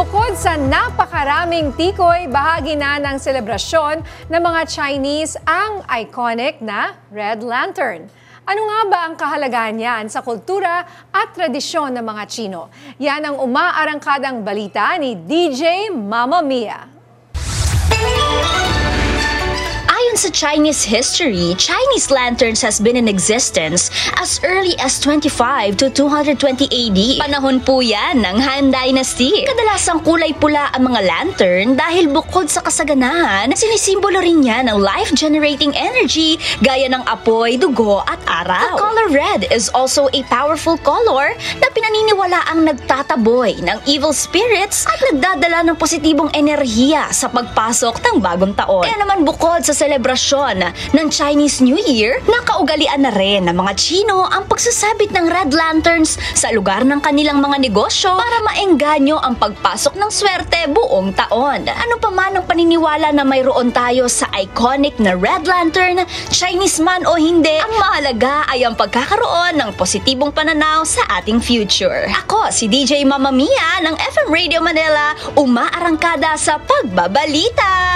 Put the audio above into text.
Bukod sa napakaraming tikoy, bahagi na ng selebrasyon ng mga Chinese ang iconic na Red Lantern. Ano nga ba ang kahalagahan niyan sa kultura at tradisyon ng mga Chino? Yan ang umaarangkadang balita ni DJ Mama Mia. Chinese history, Chinese lanterns has been in existence as early as 25 to 220 AD. Panahon po yan ng Han Dynasty. Kadalasang kulay pula ang mga lantern dahil bukod sa kasaganahan, sinisimbolo rin yan ng life-generating energy gaya ng apoy, dugo at araw. The color red is also a powerful color na pinaniniwala ang nagtataboy ng evil spirits at nagdadala ng positibong enerhiya sa pagpasok ng bagong taon. Kaya naman bukod sa selebrasyon ng Chinese New Year, nakaugalian na rin ng mga Chino ang pagsasabit ng red lanterns sa lugar ng kanilang mga negosyo para maengganyo ang pagpasok ng swerte buong taon. Ano pa man ang paniniwala na mayroon tayo sa iconic na red lantern, Chinese man o hindi, ang mahalaga ay ang pagkakaroon ng positibong pananaw sa ating future. Ako, si DJ Mama Mia ng FM Radio Manila, umaarangkada sa pagbabalita!